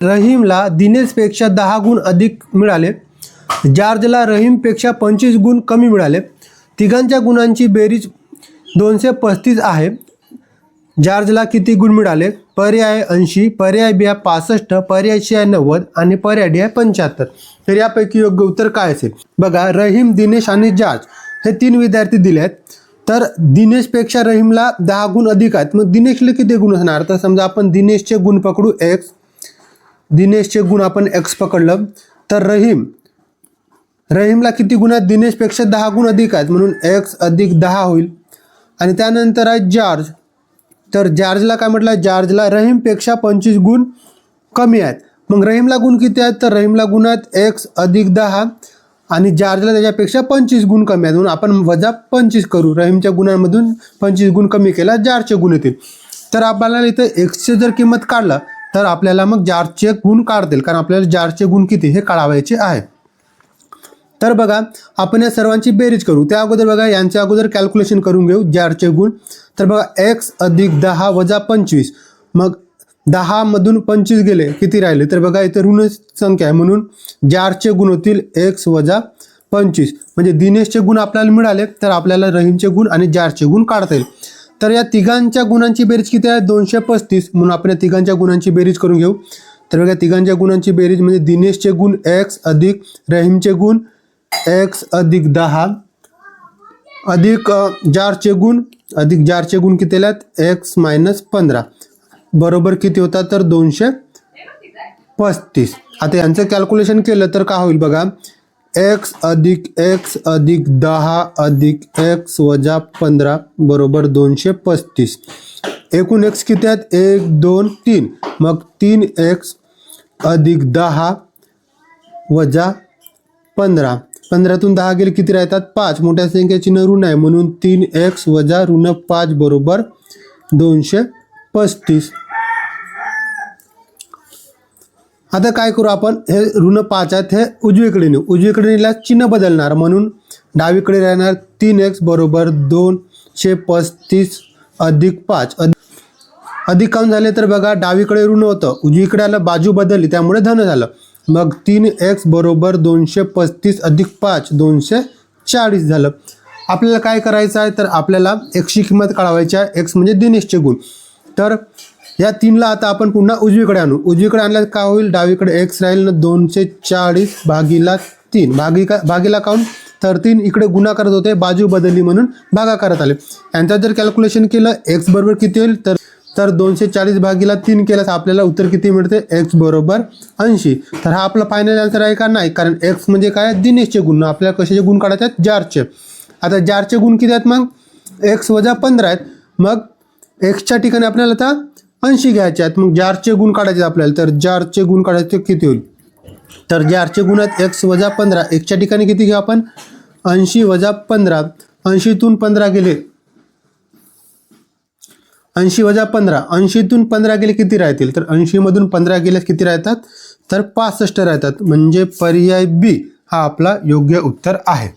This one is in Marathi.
रहीमला दिनेशपेक्षा दहा गुण अधिक मिळाले. जॉर्जला रहीमपेक्षा पंचवीस गुण कमी मिळाले. तिघांच्या गुणांची बेरीज दोनशे पस्तीस आहे. जॉर्जला किती गुण मिळाले? पर्याय ऐंशी पर्याय बी आहे पासष्ट पर्याय शी आहे नव्वद आणि पर्याय डी आहे पंच्याहत्तर. तर यापैकी योग्य उत्तर काय असेल? बघा रहीम दिनेश आणि जॉर्ज हे तीन विद्यार्थी दिले आहेत. तर दिनेशपेक्षा रहीमला दहा गुण अधिक आहेत. मग दिनेशला किती गुण असणार? तर समजा आपण दिनेशचे गुण पकडू एक्स दिनेशचे गुण आपण एक्स पकडलं. तर रहीम रहीमला किती गुण आहेत? दिनेशपेक्षा दहा गुण अधिक आहेत. म्हणून एक्स अधिक दहा होईल. आणि त्यानंतर आहे जॉर्ज तर जॉर्जला काय म्हटलं? जॉर्जला रहीमपेक्षा पंचवीस गुण कमी आहेत. मग रहीमला गुण किती आहेत? तर रहीमला गुण आहेत एक्स अधिक दहा. आणि जॉर्जला त्याच्यापेक्षा पंचवीस गुण कमी आहेत. म्हणून आपण वजा पंचवीस करू. रहीमच्या गुणांमधून पंचवीस गुण कमी केला जॉर्जचे गुण येतील. तर आपल्याला इथं एक्सचे जर किंमत काढलं तर आपल्याला मग जारचे गुण काढतील कारण आपल्याला जारचे गुण किती हे काढावायचे आहे. तर बघा आपण या सर्वांची बेरीज करू. त्या अगोदर बघा यांच्या अगोदर कॅल्क्युलेशन करून घेऊ जारचे गुण. तर बघा एक्स अधिक दहा वजा पंचवीस. मग दहामधून पंचवीस गेले किती राहिले? तर बघा इथे ऋण संख्या आहे म्हणून जारचे गुण होतील एक्स वजा पंचवीस. म्हणजे दिनेशचे गुण आपल्याला मिळाले तर आपल्याला रहीमचे गुण आणि जारचे गुण काढता येईल. तर या तिघांच्या गुणांची बेरीज किती आहे? दोनशे पस्तीस. म्हणून आपण या तिघांच्या गुणांची बेरीज करून घेऊ. तर बघा तिघांच्या गुणांची बेरीज म्हणजे दिनेशचे गुण एक्स अधिक रहीमचे गुण एक्स अधिक दहा. अधिक जारचे गुण अधिक जारचे गुण किती आहेत? एक्स मायनस पंधरा. बरोबर किती होता? तर दोनशे पस्तीस. आता यांचं कॅल्क्युलेशन केलं तर काय होईल बघा? एक्स अधिक एक्स अधिक दहा अधिक एक्स वजा पंधरा बरोबर दोनशे पस्तीस. एकूण एक्स किती आहेत? एक दोन तीन. मग तीन एक्स अधिक दहा वजा पंधरा. पंधरातून दहा गेले किती राहतात? पाच. मोठ्या संख्येची न ऋण आहे म्हणून तीन एक्स वजा ऋण पाच बरोबर दोनशे पस्तीस. आता काय करू आपण? हे ऋण पाच आहेत हे उजवीकडे नेऊ. उजवीकडे नेल्यास चिन्ह बदलणार. म्हणून डावीकडे राहणार तीन एक्स बरोबर दोनशे पस्तीस अधिक पाच. अधिक अधिक काम झाले तर बघा डावीकडे ऋण होतं. उजवीकडे आलं बाजू बदलली त्यामुळे धन झालं. मग तीन एक्स बरोबर दोनशे पस्तीस अधिक पाच दोनशे चाळीस झालं. आपल्याला काय करायचं आहे? तर आपल्याला एक्सची किंमत काढावायची आहे. एक्स म्हणजे दिनेशचे गुण. तर या तीनला आता आपण पुन्हा उजवीकडे आणू. उजवीकडे आणल्यास काय होईल? डावीकडे एक्स राहील ना दोनशे चाळीस भागीला तीन. भागी का भागीला काऊन? तर तीन इकडे गुन्हा करत होते बाजू बदलली म्हणून भागा करत आले. यांचं जर कॅल्क्युलेशन केलं एक्स बरोबर किती होईल? तर तर दोनशे चाळीस भागीला तीन केल्यास आपल्याला उत्तर किती मिळते? एक्स बरोबर ऐंशी. तर हा आपला फायनल आन्सर आहे का? नाही. कारण एक्स म्हणजे काय? दिनेशचे गुण. आपल्याला कशाचे गुण काढायचे आहेत? जारचे. आता जारचे गुण किती आहेत मग? एक्स वजा पंधरा आहेत. मग एक्सच्या ठिकाणी आपल्याला आता ऐंशी घ्यायचे आहेत. मग जारचे गुण काढायचे आहेत आपल्याला तर जारचे गुण काढायचे किती होईल? तर जारचे गुण आहेत एक्स वजा पंधरा. एकच्या ठिकाणी किती घेऊ आपण? ऐंशी वजा पंधरा. ऐंशीतून पंधरा गेले. ऐंशी वजा पंधरा. ऐंशीतून पंधरा गेले किती राहतील? तर ऐंशीमधून पंधरा गेल्यास किती राहतात? तर पासष्ट राहतात. म्हणजे पर्याय बी हा आपला योग्य उत्तर आहे.